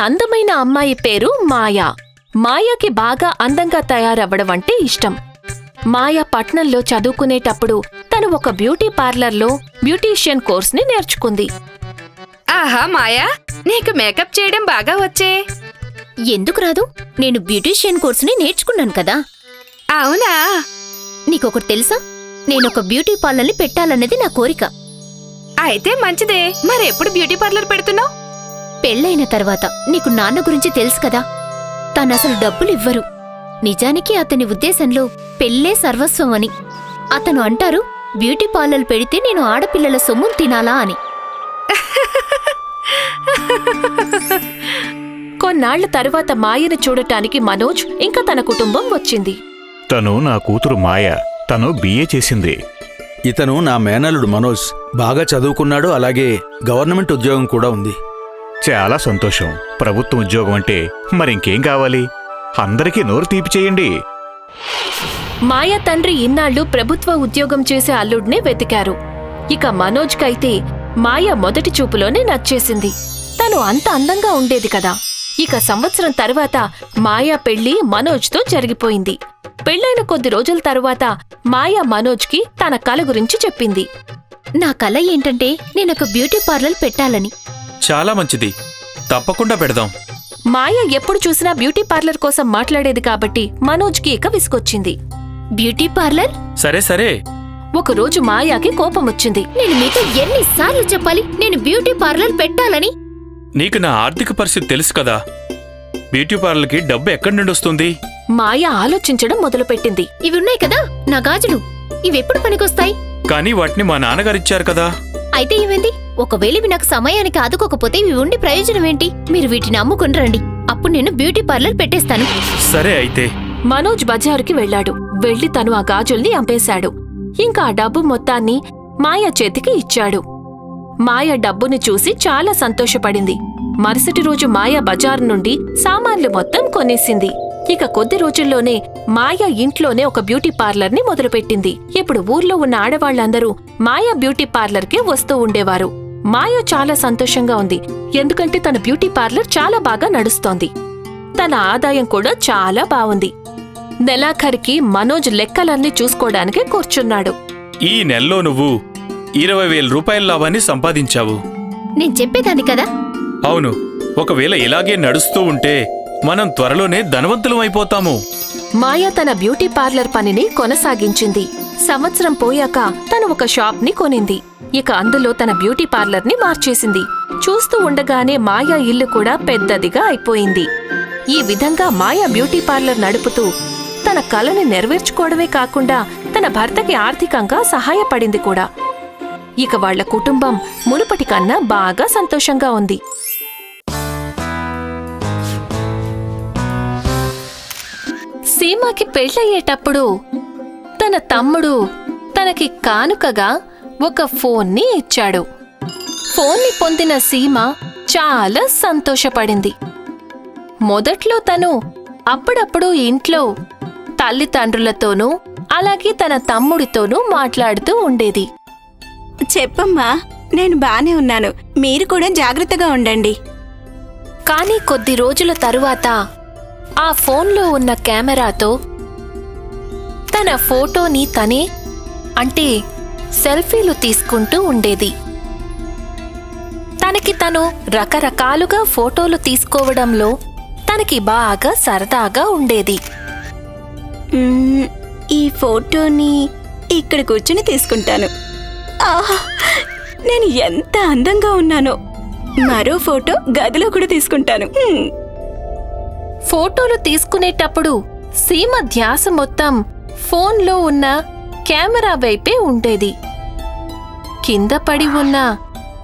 అందమైన అమ్మాయి పేరు మాయా. మాయాకి బాగా అందంగా తయారవ్వడం అంటే ఇష్టం. మాయా పట్నంలో చదువుకునేటప్పుడు తను ఒక బ్యూటీ పార్లర్లో బ్యూటీషియన్ కోర్స్ని నేర్చుకుంది. ఆహా మాయా! నీకు మేకప్ చేయడం బాగా వచ్చే. ఎందుకు రాదు? నేను బ్యూటీషియన్ కోర్సుని నేర్చుకున్నాను కదా. అవునా? నీకొకటి తెలుసా? నేనొక బ్యూటీ పార్లర్ని పెట్టాలన్నది నా కోరిక. అయితే మంచిదే. మరెప్పుడు బ్యూటీ పార్లర్ పెడుతున్నావు? పెళ్ళైన తర్వాత నీకు నాన్న గురించి తెలుసు కదా. తనసలు డబ్బులు ఇవ్వరు నిజానికి అతని ఉద్దేశంలో పెళ్ళే సర్వస్వం అని. అతను అంటారు బ్యూటీ పార్లర్ పెడితే నేను ఆడపిల్లల సొమ్మును తినాలా అని. కొన్నాళ్ళ తరువాత మాయను చూడటానికి మనోజ్ ఇంకా తన కుటుంబం వచ్చింది. తను నా కూతురు మాయ. తను బిఏ చేసింది. ఇతను నా మేనల్లుడు మనోజ్. బాగా చదువుకున్నాడు అలాగే గవర్నమెంట్ ఉద్యోగం కూడా ఉంది. చాలా సంతోషం. ప్రభుత్వ ఉద్యోగం అంటే మరింకేం కావాలి? అందరికీ నోరు తీపి చేయండి. మాయ తండ్రి ఇన్నాళ్ళు ప్రభుత్వ ఉద్యోగం చేసే అల్లుడినే వెతికారు. ఇక మనోజ్కైతే మాయ మొదటి చూపులోనే నచ్చేసింది. తను అంత అందంగా ఉండేది కదా. ఇక సంవత్సరం తర్వాత మాయా పెళ్ళి మనోజ్తో జరిగిపోయింది. పెళ్ళైన కొద్ది రోజుల తరువాత మాయ మనోజ్కి తన కల గురించి చెప్పింది. నా కల ఏంటంటే నేనొక బ్యూటీ పార్లర్ పెట్టాలని. చాలా మంచిది. తప్పకుండా పెడదాం. మాయ ఎప్పుడు చూసినా బ్యూటీ పార్లర్ కోసం మాట్లాడేది కాబట్టి మనోజ్కి ఇక విసుగొచ్చింది. Beauty parlour? సరే సరే. ఒకరోజు మాయాకి కోపం వచ్చింది నేను మీతో ఎన్నిసార్లు చెప్పాలి నేను బ్యూటీ పార్లర్ పెట్టాలని. నీకు నా ఆర్థిక పరిస్థితి తెలుసు కదా. బ్యూటీ పార్లర్కి డబ్బు ఎక్కడి నుండి వస్తుంది? మాయ ఆలోచించడం మొదలుపెట్టింది. ఇవి ఉన్నాయి కదా నా గాజులు. ఇవెప్పుడు పనికొస్తాయి? కానీ వాటిని మా నాన్నగారు ఇచ్చారు కదా. అయితే ఇవేంది ఒకవేళ ఇవి నాకు సమయానికి ఆదుకోకపోతే ఇవి ఉండి ప్రయోజనం ఏంటి? మీరు వీటిని అమ్ముకుని రండి. అప్పుడు నేను బ్యూటీ పార్లర్ పెట్టేస్తాను. సరే అయితే. మనోజ్ బజారుకి వెళ్ళాడు. వెళ్ళి తను ఆ గాజుల్ని అమ్మేశాడు. ఇంకా ఆ డబ్బు మొత్తాన్ని మాయ చేతికి ఇచ్చాడు. మాయ డబ్బుని చూసి చాలా సంతోషపడింది. మరుసటి రోజు మాయ బజారు నుండి సామాన్లు మొత్తం కొనేసింది. ఇక కొద్ది రోజుల్లోనే మాయ ఇంట్లోనే ఒక బ్యూటీ పార్లర్ని మొదలుపెట్టింది. ఇప్పుడు ఊర్లో ఉన్న ఆడవాళ్ళందరూ మాయ బ్యూటీ పార్లర్కే వస్తూ ఉండేవారు. మాయ చాలా సంతోషంగా ఉంది. ఎందుకంటే తన బ్యూటీ పార్లర్ చాలా బాగా నడుస్తోంది. తన ఆదాయం కూడా చాలా బావుంది నెలాఖరికి మనోజ్ లెక్కలన్నీ చూసుకోవడానికి కూర్చున్నాడు. ఈ నెలలో నువ్వు ఇరవై వేల రూపాయల లాభాన్ని సంపాదించావు. నేను చెప్పేదాన్ని కదా? అవును. ఒకవేళ ఇలాగే నడుస్తూ ఉంటే మనం త్వరలోనే ధనవంతులం అయిపోతాము. మాయా తన బ్యూటీ పార్లర్ పనిని కొనసాగించింది. సంవత్సరం పోయాక తను ఒక షాప్ని కొనింది. ఇక అందులో తన బ్యూటీ పార్లర్ని మార్చేసింది. చూస్తూ ఉండగానే మాయా ఇల్లు కూడా పెద్దదిగా అయిపోయింది. ఈ విధంగా మాయా బ్యూటీ పార్లర్ నడుపుతూ తన కలని నెరవేర్చుకోవడమే కాకుండా తన భర్తకి ఆర్థికంగా సహాయపడింది కూడా. ఇక వాళ్ళ కుటుంబం మునుపటి కన్నా బాగా సంతోషంగా ఉంది. సీమాకి పెళ్ళయ్యేటప్పుడు తన తమ్ముడు తనకి కానుకగా ఒక ఫోన్ని ఇచ్చాడు. ఫోన్ని పొందిన సీమ చాలా సంతోషపడింది. మొదట్లో తను అప్పుడప్పుడు ఇంట్లో తల్లిదండ్రులతోనూ అలాగే తన తమ్ముడితోనూ మాట్లాడుతూ ఉండేది. చెప్పమ్మా నేను బానే ఉన్నాను. మీరు కూడా జాగ్రత్తగా ఉండండి. కానీ కొద్ది రోజుల తరువాత ఆ ఫోన్లో ఉన్న కెమెరాతో తన ఫోటోని తనే అంటే సెల్ఫీలు తీసుకుంటూ ఉండేది. తనకి తను రకరకాలుగా ఫోటోలు తీసుకోవడంలో తనకి బాగా సరదాగా ఉండేది. ఈ ఫోటోని ఇక్కడ కూర్చుని తీసుకుంటాను. ఆహా నేను ఎంత అందంగా ఉన్నానో. మరో ఫోటో గదిలో కూడా తీసుకుంటాను. ఫోటోలు తీసుకునేటప్పుడు సీమ ధ్యాస మొత్తం ఫోన్లో ఉన్న కెమెరా వైపే ఉండేది. కింద పడి ఉన్న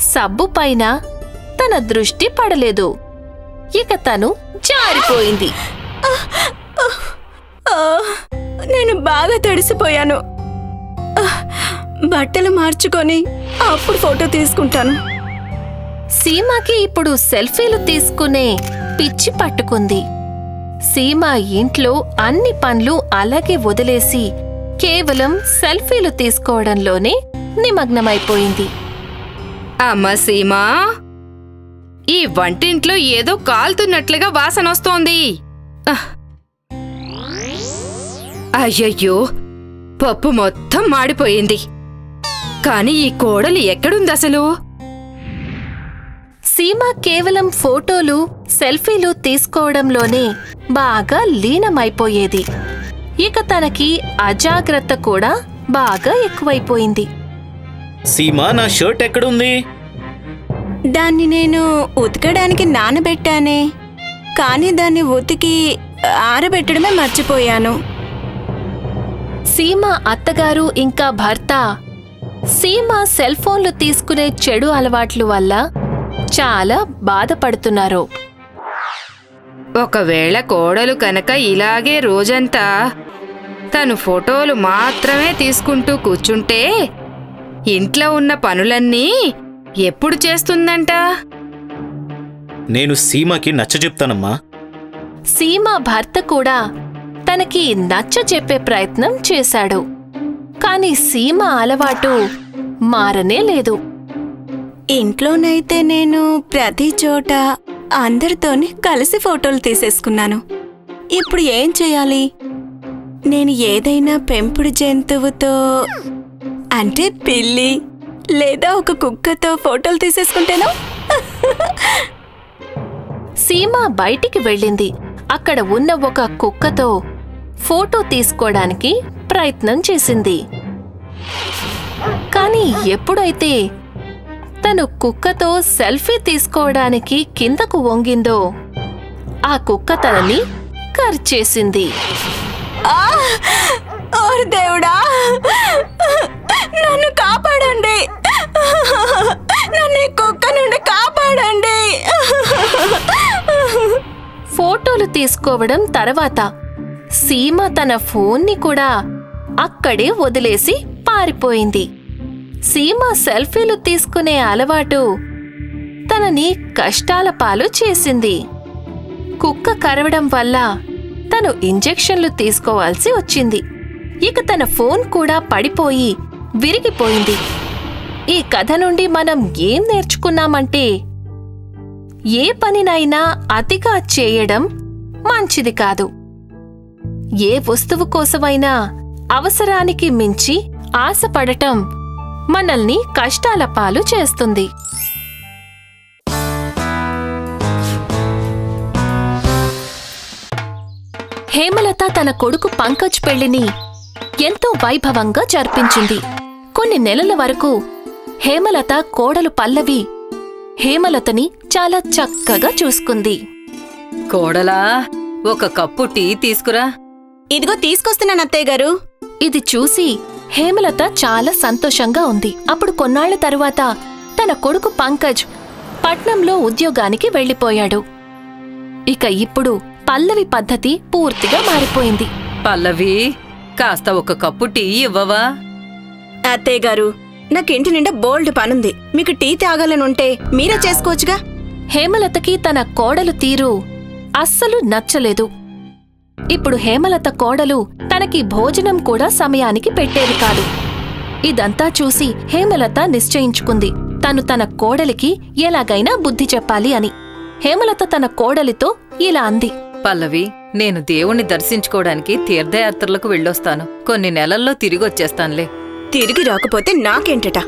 సబ్బు పైన తన దృష్టి పడలేదు. ఇక తను జారిపోయింది. నేను బాగా తడిసిపోయాను. బట్టలు మార్చుకొని అప్పుడు ఫోటో తీసుకుంటాను. సీమకి ఇప్పుడు సెల్ఫీలు తీసుకునే పిచ్చి పట్టుకుంది. సీమ ఇంట్లో అన్ని పనులు అలాగే వదిలేసి కేవలం సెల్ఫీలు తీసుకోవడంలోనే నిమగ్నమైపోయింది. అమ్మ సీమా ఈ వంటింట్లో ఏదో కాలుతున్నట్లుగా వాసన వస్తోంది. ఆహ్. అయ్యయ్యో పప్పు మొత్తం మాడిపోయింది. కాని ఈ కోడలు ఎక్కడుంది అసలు? సీమ కేవలం ఫోటోలు సెల్ఫీలు తీసుకోవడంలోనే బాగా లీనమైపోయేది. ఇక తనకి అజాగ్రత్త కూడా బాగా ఎక్కువైపోయింది. సీమా నా షర్ట్ ఎక్కడుంది? దాన్ని నేను ఉతకడానికి నానబెట్టానే. కానీ దాన్ని ఉతికి ఆరబెట్టడమే మర్చిపోయాను. సీమ అత్తగారు ఇంకా భర్త. సీమ సెల్ ఫోన్లు తీసుకునే చెడు అలవాట్ల వల్ల చాలా బాధపడుతున్నారు. ఒకవేళ కోడలు కనుక ఇలాగే రోజంతా తను ఫోటోలు మాత్రమే తీసుకుంటూ కూర్చుంటే ఇంట్లో ఉన్న పనులన్నీ ఎప్పుడు చేస్తుందంట? నేను సీమాకి నచ్చ చెప్తానమ్మా. సీమ భర్త కూడా తనకి నచ్చ చెప్పే ప్రయత్నం చేశాడు. కాని సీమ అలవాటు మారనే లేదు. ఇంట్లోనైతే నేను ప్రతి చోట అందరితోనే కలిసి ఫోటోలు తీసేసుకున్నాను. ఇప్పుడు ఏం చేయాలి? నేను ఏదైనా పెంపుడు జంతువుతో అంటే పిల్లి లేదా ఒక కుక్కతో ఫోటోలు తీసేసుకుంటేనా? సీమ బయటికి వెళ్ళింది. అక్కడ ఉన్న ఒక కుక్కతో ఫోటో తీసుకోవడానికి ప్రయత్నం చేసింది. కానీ ఎప్పుడైతే తను కుక్కతో సెల్ఫీ తీసుకోవడానికి కిందకు వంగిందో ఆ కుక్క తనని కర్చేసింది. దేవుడా! నన్ను కాపాడండి! నన్ను కుక్క నుండి కాపాడండి! ఫోటోలు తీసుకోవడం తర్వాత సీమ తన ఫోన్ని కూడా అక్కడే వదిలేసి పారిపోయింది. సీమ సెల్ఫీలు తీసుకునే అలవాటు తనని కష్టాల పాలు చేసింది. కుక్క కరవడం వల్ల తను ఇంజెక్షన్లు తీసుకోవాల్సి వచ్చింది. ఇక తన ఫోన్ కూడా పడిపోయి విరిగిపోయింది. ఈ కథ నుండి మనం ఏం నేర్చుకున్నామంటే ఏ పనినైనా అతిగా చేయడం మంచిది కాదు. ఏ వస్తువు కోసమైనా అవసరానికి మించి ఆశపడటం మనల్ని కష్టాల పాలు చేస్తుంది. హేమలత తన కొడుకు పంకజ్ పెళ్ళిని ఎంతో వైభవంగా జరిపించింది. కొన్ని నెలల వరకు హేమలత కోడలు పల్లవి హేమలతని చాలా చక్కగా చూసుకుంది. కోడలా ఒక కప్పు టీ తీసుకురా. ఇదిగో తీసుకొస్తున్నాను అత్తయ్య గారు. ఇది చూసి హేమలత చాలా సంతోషంగా ఉంది. అప్పుడు కొన్నాళ్ళ తరువాత తన కొడుకు పంకజ్ పట్నంలో ఉద్యోగానికి వెళ్ళిపోయాడు. ఇక ఇప్పుడు పల్లవి పద్ధతి పూర్తిగా మారిపోయింది. పల్లవి కాస్త ఒక కప్పు టీ ఇవ్వవా? అత్తయ్య గారు నాకు ఇంటి నిండా బోల్డ్ పనుంది. మీకు టీ తాగాలనుంటే మీరే చేసుకోవచ్చుగా? హేమలతకి తన కోడలు తీరు అస్సలు నచ్చలేదు. ఇప్పుడు హేమలత కోడలు తనకి భోజనం కూడా సమయానికి పెట్టేది కాదు. ఇదంతా చూసి హేమలత నిశ్చయించుకుంది. తను తన కోడలికి ఎలాగైనా బుద్ధి చెప్పాలి అని. హేమలత తన కోడలితో ఇలా అంది. పల్లవి నేను దేవుణ్ణి దర్శించుకోవడానికి తీర్థయాత్రలకు వెళ్ళొస్తాను. కొన్ని నెలల్లో తిరిగొచ్చేస్తానులే. తిరిగి రాకపోతే నాకేంటట?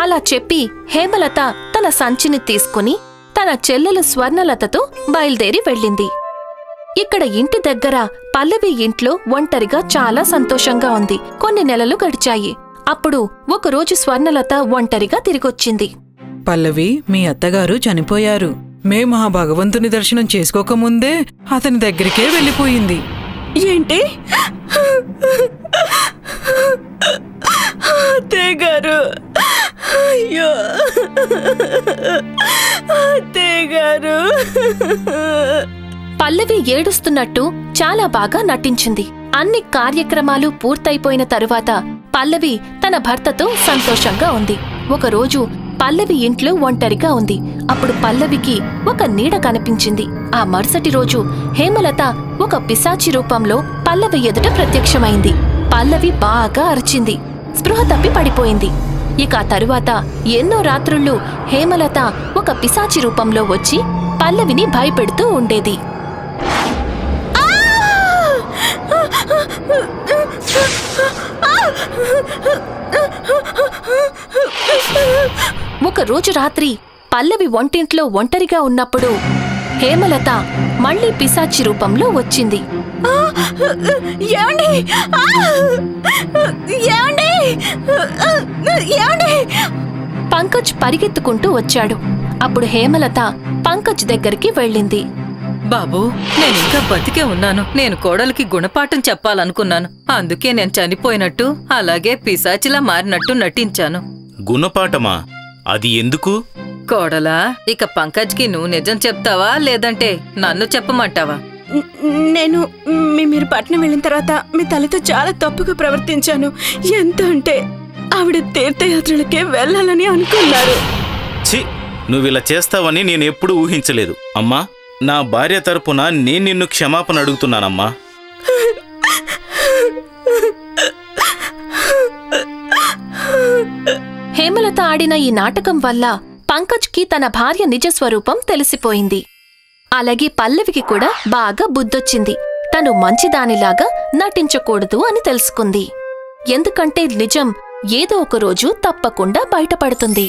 అలా చెప్పి హేమలత తన సంచిని తీసుకుని తన చెల్లెలు స్వర్ణలతతో బయలుదేరి వెళ్ళింది. ఇక్కడ ఇంటి దగ్గర పల్లవి ఇంట్లో ఒంటరిగా చాలా సంతోషంగా ఉంది. కొన్ని నెలలు గడిచాయి. అప్పుడు ఒకరోజు స్వర్ణలత ఒంటరిగా తిరిగొచ్చింది. పల్లవి మీ అత్తగారు చనిపోయారు. మేము ఆ భగవంతుని దర్శనం చేసుకోకముందే అతని దగ్గరికే వెళ్ళిపోయింది. ఏంటి? పల్లవి ఏడుస్తున్నట్టు చాలా బాగా నటించింది. అన్ని కార్యక్రమాలు పూర్తయిపోయిన తరువాత పల్లవి తన భర్తతో సంతోషంగా ఉంది. ఒకరోజు పల్లవి ఇంట్లో ఒంటరిగా ఉంది. అప్పుడు పల్లవికి ఒక నీడ కనిపించింది. ఆ మరుసటి రోజు హేమలత ఒక పిశాచి రూపంలో పల్లవి ఎదుట ప్రత్యక్షమైంది. పల్లవి బాగా అరిచింది. స్పృహ తప్పి పడిపోయింది. ఇక ఆ తరువాత ఎన్నో రాత్రుళ్ళు హేమలత ఒక పిశాచి రూపంలో వచ్చి పల్లవిని భయపెడుతూ ఉండేది. ఒక రోజు రాత్రి పల్లవి వంటింట్లో ఒంటరిగా ఉన్నప్పుడు హేమలత మళ్ళీ పిశాచి రూపంలో వచ్చింది. పంకజ్ పరిగెత్తుకుంటూ వచ్చాడు. అప్పుడు హేమలత పంకజ్ దగ్గరికి వెళ్ళింది. బాబూ నేను ఇంకా బతికే ఉన్నాను. నేను కోడలికి గుణపాఠం చెప్పాలనుకున్నాను. అందుకే నేను చనిపోయినట్టు అలాగే పిశాచిలా మారినట్టు నటించాను. గుణపాఠమా? అది ఎందుకు? కోడలా ఇక పంకజ్కి నువ్వు నిజం చెప్తావా లేదంటే నన్ను చెప్పమంటావా? నేను మీ మీరు పట్నం వెళ్ళిన తర్వాత మీ తల్లితో చాలా తప్పుగా ప్రవర్తించాను. ఎంత అంటే ఆవిడ తీర్థయాత్రలకే వెళ్ళాలని అనుకున్నారు. ఛీ! నువ్విలా చేస్తావని నేను ఎప్పుడూ ఊహించలేదు. అమ్మా! నా భార్య తరపున నేను నిన్ను క్షమాపణ అడుగుతున్నానమ్మా. హేమలత ఆడిన ఈ నాటకం వల్ల పంకజ్కి తన భార్య నిజస్వరూపం తెలిసిపోయింది. అలాగే పల్లవికి కూడా బాగా బుద్ధొచ్చింది. తను మంచిదానిలాగా నటించకూడదు అని తెలుసుకుంది. ఎందుకంటే నిజం ఏదో ఒక రోజు తప్పకుండా బయటపడుతుంది.